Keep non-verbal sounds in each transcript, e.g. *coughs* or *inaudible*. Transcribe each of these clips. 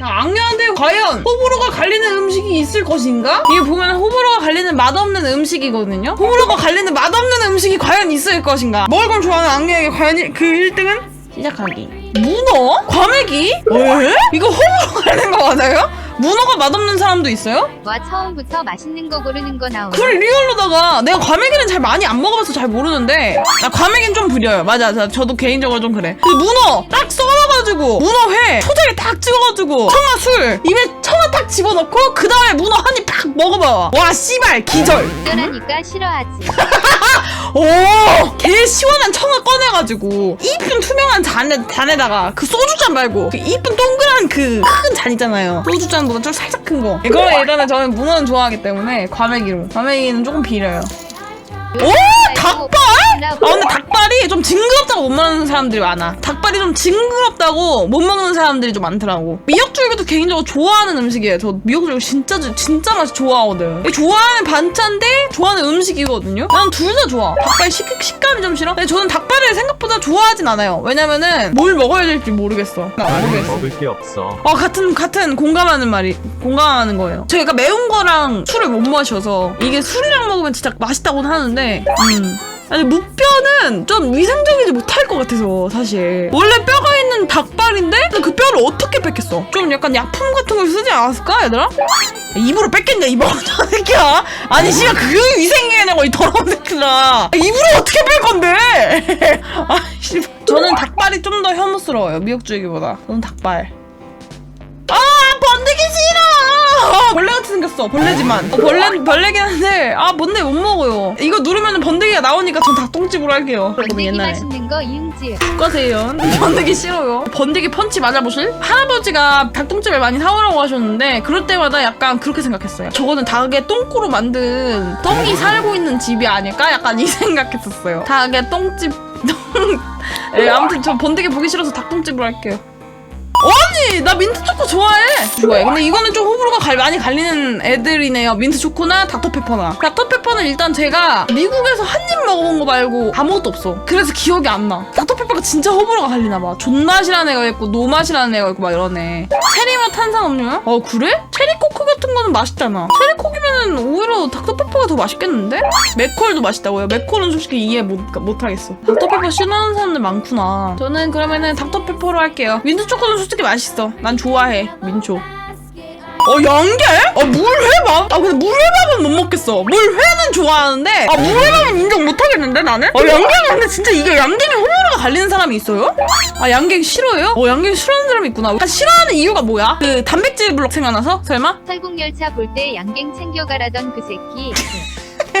악녀한테 과연 호불호가 갈리는 음식이 있을 것인가? 이게 보면 호불호가 갈리는 맛없는 음식이거든요. 호불호가 갈리는 맛없는 음식이 과연 있을 것인가? 먹을 걸 좋아하는 악녀에게 과연 일- 그 1등은 시작하기. 문어? 과메기? 왜? 이거 호불호 갈리는 거 맞아요? 문어가 맛없는 사람도 있어요? 와 처음부터 맛있는 거 고르는 거 나오네. 그래 리얼로다가 내가 과메기는 잘 많이 안 먹어봐서 잘 모르는데 나 과메기는 좀 부려요 맞아 자, 저도 개인적으로 좀 그래 근데 문어 딱 썰어가지고 문어회 초장에 딱 찍어가지고 청아 술 입에 청아 딱 집어넣고 그 다음에 문어 한 입 딱 먹어봐 와 씨발 기절 그러니까 싫어하지. *laughs* 오 개 시원한 청아 꺼내가지고 이쁜 투명한 잔에, 잔에다가 그 소주잔 말고 그 이쁜 동그란 그 큰 잔 있잖아요 소주잔 보다 좀 살짝 큰 거. 이거 일단은 저는 문어는 좋아하기 때문에 과메기로. 과메기는 조금 비려요. 오! 닭발? 아 근데 닭발이 좀 징그럽다고 못 먹는 사람들이 많아. 닭발이 좀 징그럽다고 못 먹는 사람들이 좀 많더라고. 미역줄기도 개인적으로 좋아하는 음식이에요. 저 미역줄기 진짜 진짜 맛이 좋아하거든. 이게 좋아하는 반찬 대 좋아하는 음식이거든요? 난 둘 다 좋아. 닭발 식, 식감이 좀 싫어? 근데 저는 닭발을 생각보다 좋아하진 않아요. 왜냐면은 뭘 먹어야 될지 모르겠어. 나 모르겠어. 먹을 게 없어. 어 같은 같은 공감하는 말이 공감하는 거예요. 제가 매운 거랑 술을 못 마셔서 이게 술이랑 먹으면 진짜 맛있다고는 하는데 음. 아니 무뼈는 좀 위생적이지 못할 것 같아서 사실. 원래 뼈가 있는 닭발인데 그 뼈를 어떻게 뺐겠어? 좀 약간 약품 같은 걸 쓰지 않았을까 얘들아? 입으로 뺐겠냐 이거 저 새끼야. 아니 씨가 그 위생해내고 이 더러운 새끼들아 입으로 어떻게 뺄 건데? *laughs* 아씨 저는 닭발이 좀 더 혐오스러워요 미역줄기보다. 저는 닭발 벌레 같이 생겼어. 벌레지만. 어, 벌레 벌레긴 한데 아 뭔데? 못 먹어요. 이거 누르면 번데기가 나오니까 전 닭똥집으로 할게요. 번데기 옛날에. 맛있는 거 이응지. 과세요. *laughs* 번데기 싫어요. 번데기 펀치 맞아보실? 할아버지가 닭똥집을 많이 사오라고 하셨는데 그럴 때마다 약간 그렇게 생각했어요. 저거는 닭의 똥꼬로 만든 똥이 살고 있는 집이 아닐까? 약간 이 *laughs* 생각했었어요. 닭의 똥집 똥. 예, 아무튼 저 번데기 보기 싫어서 닭똥집으로 할게요 아니 나 민트 초코 좋아해. 좋아해 근데 이거는 좀 호불호가 갈- 많이 갈리는 애들이네요. 민트 초코나 닥터페퍼나. 닥터페퍼는 일단 제가 미국에서 한 입 먹어본 거 말고 아무것도 없어. 그래서 기억이 안나. 닥터페퍼가 진짜 호불호가 갈리나 봐. 존맛이라는 애가 있고 노맛이라는 애가 있고 막 이러네. 체리맛 탄산음료야? 어 그래? 체리코크 같은 거는 맛있잖아. 체리코크면 은 오히려 닥터페퍼가 더 맛있겠는데? 맥콜도 맛있다고요? 맥콜은 솔직히 이해 못, 못하겠어. 닥터페퍼 싫어하는 사람들 많구나. 저는 그러면은 닥터페퍼로 할게요. 민트 초코는 솔직히 맛있어. 난 좋아해 민초 어 양갱? 아 물회밥? 아 근데 물회밥은 못 먹겠어 물회는 좋아하는데 아 물회밥은 인정 못하겠는데 나는? 어 양갱 근데 진짜 이게 양갱에 호불호가 갈리는 사람이 있어요? 아 양갱 싫어해요? 어 양갱 싫어하는 사람이 있구나 아, 싫어하는 이유가 뭐야? 그 단백질 블록 생각나서? 설마? 설국열차 볼 때 양갱 챙겨가라던 그 새끼.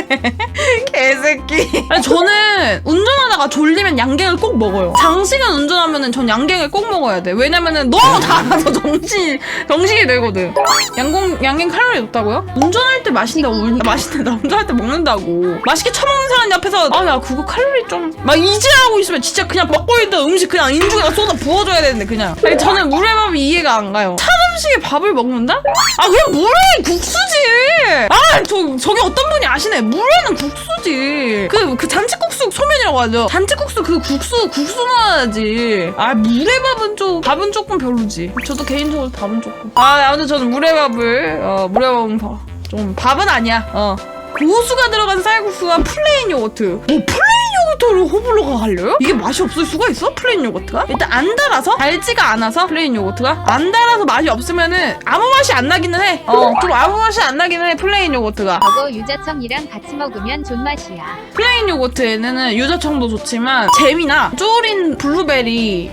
*laughs* 개새끼. 아니, 저는 운전하다가 졸리면 양갱을 꼭 먹어요. 장시간 운전하면은 전 양갱을 꼭 먹어야 돼. 왜냐면은 너무 달아서 정신, 정신이 되거든. 양갱, 양갱 칼로리 높다고요? 운전할 때 마신다고, 울. 나 운전할 때 먹는다고. 맛있게 처먹는 사람 옆에서, 아, 야, 그거 칼로리 좀. 막 이지하고 있으면 진짜 그냥 먹고 있던 음식 그냥 인중에다 쏟아 부어줘야 되는데, 그냥. 아니, 저는 물회밥이 이해가 안 가요. 찬 음식에 밥을 먹는다? 아, 그냥 물회 국수지! 아, 저, 저기 어떤 분이 아시네. 물회는 국수지. 그, 그 잔치국수 소면이라고 하죠. 잔치국수 그 국수, 국수 넣어야지. 아, 물회밥은 좀, 밥은 조금 별로지. 저도 개인적으로 밥은 조금. 아, 아무튼 저는 물회밥을, 어, 물회밥은 바- 좀, 밥은 아니야. 어. 고수가 들어간 쌀국수와 플레인 요거트. 뭐, 플레인 요거트로 호불호가 갈려요? 이게 맛이 없을 수가 있어? 플레인 요거트가? 일단 안 달아서? 달지가 않아서? 플레인 요거트가? 안 달아서 맛이 없으면은 아무 맛이 안 나기는 해. 어, 좀 아무 맛이 안 나기는 해, 플레인 요거트가. 저거 유자청이랑 같이 먹으면 존맛이야. 플레인 요거트에는 유자청도 좋지만 잼이나 쪼린 블루베리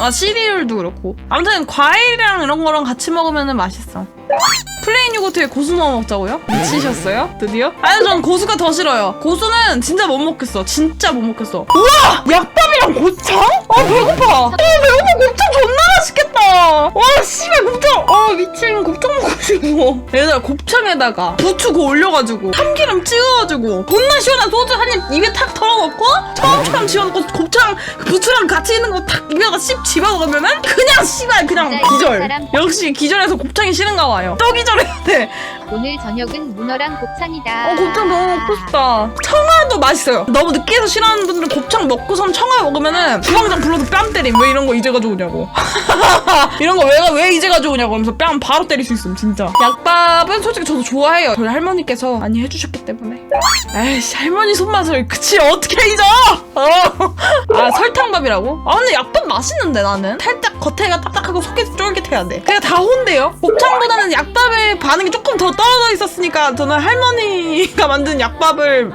아, 시리얼도 그렇고 아무튼 과일이랑 이런 거랑 같이 먹으면 맛있어 플레인 요거트에 고수 넣어 먹자고요? 미치셨어요? 드디어? 아니 전 고수가 더 싫어요 고수는 진짜 못 먹겠어 진짜 못 먹겠어 우와! 약밥이랑 곱창? 아 배고파 아 배고파 곱창 존나 맛있겠다 와 씨발 곱창 아 미친 곱창 먹고 해가지고 *laughs* 얘들아 곱창에다가 부추 고 올려가지고 참기름 찍어가지고 존나 시원한 소주 한 입 입에 탁 털어놓고 처음처럼 집어넣고 곱창 그 부추랑 같이 있는 거 탁 입에다가 씹 집어먹으면은 그냥 씨발 그냥 진짜 기절 사람- 역시 기절해서 곱창이 싫은가 봐요 또 기절해야 돼 오늘 저녁은 문어랑 곱창이다. 어, 곱창 너무 먹고 싶다. 청아 도 맛있어요. 너무 느끼해서 싫어하는 분들은 곱창 먹고선 청아 먹으면은 주방장 불러서 뺨 때림. 왜 이런 거 이제 가져오냐고. *laughs* 이런 거 왜, 왜 이제 가져오냐고 하면서 뺨 바로 때릴 수 있음, 진짜. 약밥은 솔직히 저도 좋아해요. 저희 할머니께서 많이 해주셨기 때문에. 에이씨, 할머니 손맛을 그치, 어떻게 잊어! 어. 아, 설탕밥이라고? 아, 근데 약밥 맛있는데, 나는. 살짝 겉에가 딱딱하고 속이 쫄깃해야 돼. 그냥 다 혼대요. 곱창보다는 약밥의 반응이 조금 더 떨어져 있었으니까 저는 할머니가 만든 약밥을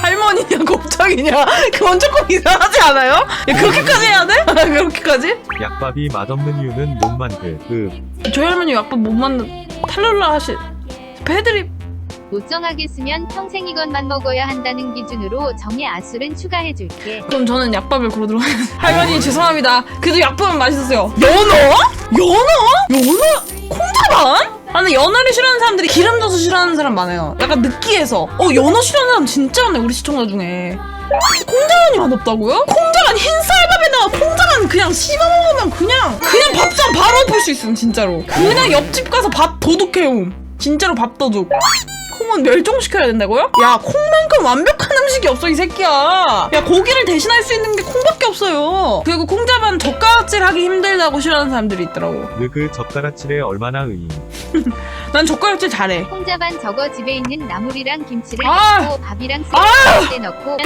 할 머니냐 곱창이냐 *laughs* 그건 조금 이상하지 않아요? 야, 그렇게까지 해야 돼? *laughs* 그렇게까지? 약밥이 맛없는 이유는 못 만들. 그 저희 할머니 약밥 못 만든 탈룰라 하시 패드립 못 정하겠으면 평생 이것만 먹어야 한다는 기준으로 정의 아술은 추가해줄게. 그럼 저는 약밥을 고르도록 하겠습니다 할머니 죄송합니다 그래도 약밥은 맛있었어요 연어? 연어? 연어? 콩자반? 아니 연어를 싫어하는 사람들이 기름 져서 싫어하는 사람 많아요 약간 느끼해서 어 연어 싫어하는 사람 진짜 많네 우리 시청자 중에 콩자반이 맛없다고요? 콩자반 흰쌀밥에다가 콩자반 그냥 씹어 먹으면 그냥 그냥 밥상 바로 엎을 수 있음 진짜로 그냥 옆집 가서 밥 도둑해옴 진짜로 밥 도둑 콩은 멸종시켜야 된다고요? 야 콩만큼 완벽한 음식이 없어 이 새끼야. 야 고기를 대신할 수 있는 게 콩밖에 없어요. 그리고 콩자반 젓가락질 하기 힘들다고 싫어하는 사람들이 있더라고. 느그 젓가락질에 얼마나 의인. *laughs* 난 젓가락질 잘해. 콩자반 저거 집에 있는 나물이랑 김치를 아! 넣고 밥이랑 아! 쌀때 넣고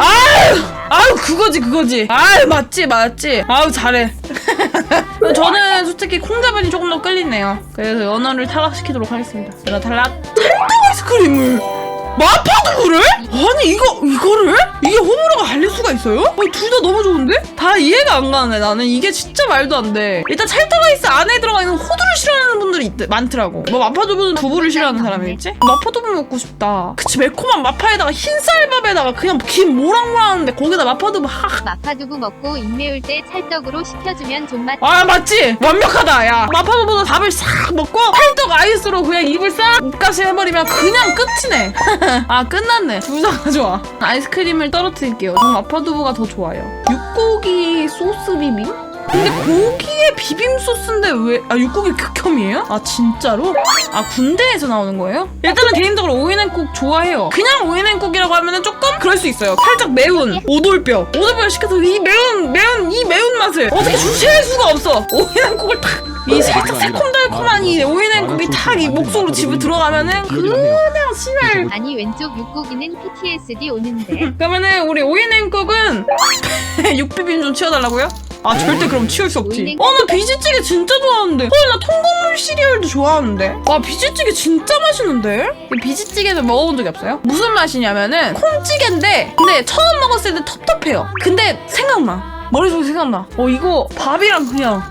아유 그거지 그거지. 아유 맞지 맞지. 아유 잘해. *laughs* 저는 솔직히 콩자반이 조금 더 끌리네요. 그래서 연어를 탈락시키도록 하겠습니다. 제가 탈락. 찰떡 아이스크림을 마파두부를? 아니 이거 이거를? 이게 호불호가 갈릴 수가 있어요? 어, 둘다 너무 좋은데? 다 이해가 안 가네 나는 이게 진짜 말도 안 돼 일단 찰떡 아이스 안에 들어가 있는 호두를 싫어하는 분들이 있, 많더라고 뭐 마파두부는 두부를 싫어하는 사람이겠지? 마파두부 먹고 싶다 그치 매콤한 마파에다가 흰쌀밥에다가 그냥 김 모락모락하는데 거기다 마파두부 하 마파두부 먹고 입매울 때 찰떡으로 식혀주면 존맛. 아 맞지 완벽하다 야 마파두부도 밥을 싹 먹고 팔떡 아이스로 그냥 입을 싹 입가시 해버리면 그냥 끝이네 *laughs* *laughs* 아 끝났네 둘다 *laughs* 좋아 아이스크림을 떨어뜨릴게요 저는 마파두부가 더 좋아요 육고기 소스 비빔? 근데 고기에 비빔 소스인데 왜, 아, 육고기 극혐이에요? 아, 진짜로? 아, 군대에서 나오는 거예요? 일단은 개인적으로 오이냉국 좋아해요. 그냥 오이냉국이라고 하면은 조금 그럴 수 있어요. 살짝 매운 오돌뼈. 오돌뼈 시켜서 이 매운, 매운, 이 매운 맛을 어떻게 주체할 수가 없어. 오이냉국을 탁, 이 살짝 새콤달콤한 이 오이냉국이 탁이 목속으로 집에 들어가면은 그냥 씨발. 아니 왼쪽 육고기는 PTSD 오는데. *laughs* 그러면은 우리 오이냉국은 *laughs* 육비빔 좀 치워달라고요? 아 절대 그럼 치울 수 없지. 어 나 비지찌개 진짜 좋아하는데 헐나 통곡물 시리얼도 좋아하는데 와 비지찌개 진짜 맛있는데 이 비지찌개를 먹어본 적이 없어요? 무슨 맛이냐면은 콩찌개인데 근데 처음 먹었을 때 텁텁해요 근데 생각나 머릿속에 생각나 어 이거 밥이랑 그냥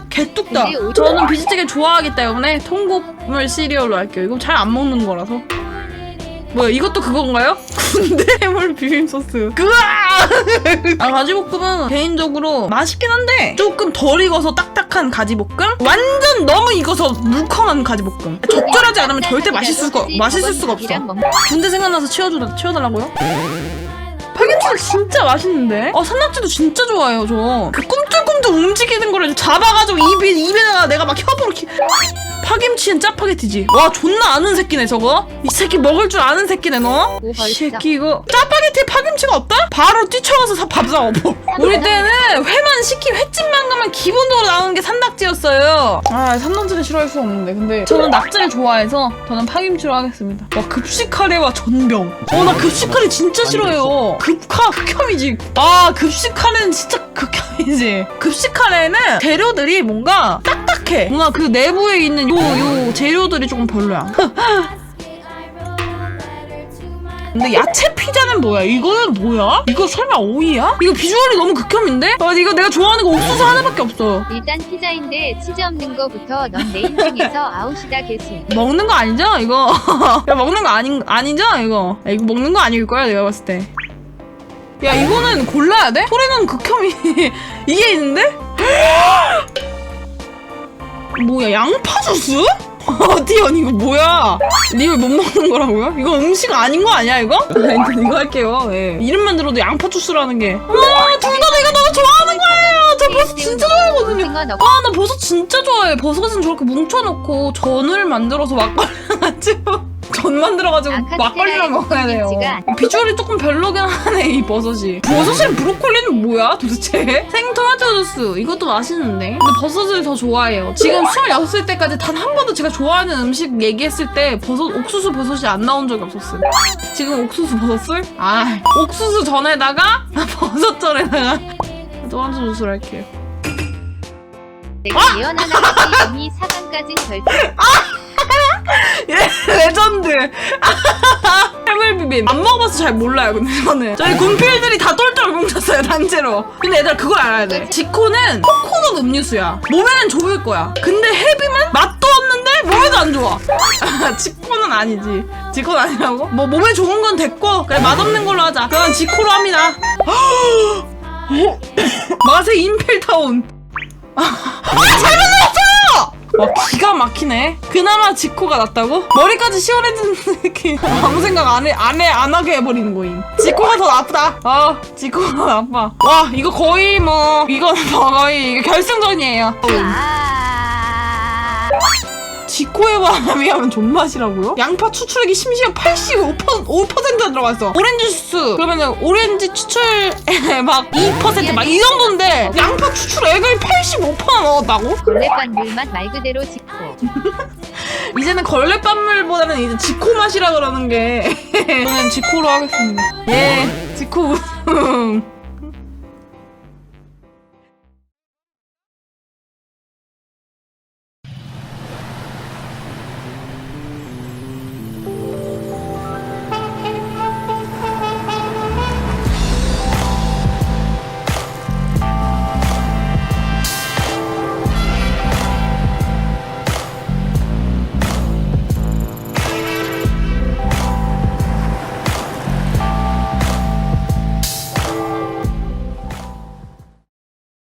오- 저는 비지찌개 좋아하기 때문에. 통곡물 시리얼로 할게요. 이거 잘 안 먹는 거라서. 뭐야 이것도 그건가요? *laughs* 군대물 비빔 소스. 그아 *laughs* 아, 가지볶음은 개인적으로 맛있긴 한데 조금 덜 익어서 딱딱한 가지볶음? 완전 너무 익어서 물컹한 가지볶음. 적절하지 않으면 절대 맛있을 수가 맛있을 수가 없어. 군대 생각나서 치워줘 치워달라고요? 파김치도 진짜 맛있는데? 어, 산낙지도 진짜 좋아해요, 저. 그 꿈틀꿈틀 움직이는 거를 잡아가지고 입에, 입에다가 내가 막 협으로 키... 파김치는 짜파게티지. 와, 존나 아는 새끼네, 저거. 이 새끼 먹을 줄 아는 새끼네, 너. 오, 이 벌써. 새끼 이거 짜파게티에 파김치가 없다? 바로 뛰쳐가서 사- 밥 사먹어. 우리 때는 회만 시키, 횟집만 가면 기본적으로 나오는 게 산낙지였어요. 아, 산낙지는 싫어할 수 없는데. 근데 저는 낙지를 좋아해서 저는 파김치로 하겠습니다. 와, 급식 카레와 전병. 어, 나 급식 카레 진짜 싫어해요. 급카 극혐이지. 아, 급식 카레는 진짜 극혐이지. 급식 카레는 재료들이 뭔가 딱 딱해. 뭔가 그 내부에 있는 요, 요 재료들이 조금 별로야. *laughs* 근데 야채 피자는 뭐야? 이거는 뭐야? 이거 설마 오이야? 이거 비주얼이 너무 극혐인데? 아, 이거 내가 좋아하는 거 옥수수 하나밖에 없어. 일단 피자인데 치즈 없는 거부터 넌 내 인생에서 *laughs* 아웃이다 개수. 먹는 거 아니죠? 이거. *laughs* 야, 먹는 거 아닌, 아니죠? 이거. 야, 이거 먹는 거 아닐 거야, 내가 봤을 때. 야, 이거는 골라야 돼? 소리는 극혐이. 이게 있는데? 뭐야, 양파 주스? *laughs* 어디언 이거 뭐야? 리얼 못 먹는 거라고요? 이거 음식 아닌 거 아니야 이거? *laughs* 네, 일단 이거 할게요. 예. 이름만 들어도 양파 주스라는 게. 와, 둘다 내가 너무 좋아하는 거예요. 저 버섯 진짜 좋아하거든요. 아, 나 버섯 진짜 좋아해. 버섯은 저렇게 뭉쳐놓고 전을 만들어서 막걸리랑 같이 먹- 전 만들어가지고 아카스테라의 막걸리랑 먹어야 돼요. 비주얼이 조금 별로긴 하네, 이 버섯이. 버섯이랑 브로콜리는 뭐야, 도대체? *laughs* 생토마토 주스. 이것도 맛있는데. 근데 버섯을 더 좋아해요. 지금 26살 때까지 단 한 번도 제가 좋아하는 음식 얘기했을 때 버섯, 옥수수 버섯이 안 나온 적이 없었어요. 지금 옥수수 버섯을? 아, 옥수수 전에다가 *laughs* 버섯 전에다가 토마토 주스를 할게요. 내가 예언 하나같이 이미 4강까진 절대 *laughs* 예, 레전드. *laughs* 해물비빔. 안 먹어봐서 잘 몰라요, 근데 저는. 저희 군필들이 다 똘똘 뭉쳤어요, 단체로. 근데 얘들아, 그걸 알아야 돼. 지코는 코코넛 음료수야. 몸에는 좋을 거야. 근데 헤비는 맛도 없는데 몸에도 안 좋아. *laughs* 지코는 아니지. 지코는 아니라고? 뭐, 몸에 좋은 건 됐고, 그래, 맛없는 걸로 하자. 그럼 지코로 합니다. *gasps* *coughs* 맛의 인필타운. 와 기가 막히네. 그나마 지코가 낫다고? 머리까지 시원해지는 *laughs* 느낌. 아무 생각 안 해, 안 해, 안 하게 해버리는 거임. 지코가 더 나쁘다. 어, 지코가 더 나빠. 와, 이거 거의 뭐, 이건 뭐 거의 결승전이에요. 아 지코에 비하면 존맛이라고요? 양파 추출액이 심지어 85% 5%가 들어갔어. 오렌지 주스. 그러면은 오렌지 추출액 *laughs* 막 2%막 이 정도인데 양파 추출액을 85% 넣었다고? 걸레반물 맛 말 그대로 직고 *laughs* 이제는 걸레밥물보다는 이제 지코 맛이라 그러는 게 *laughs* 저는 지코로 하겠습니다. 예, 지코 우승.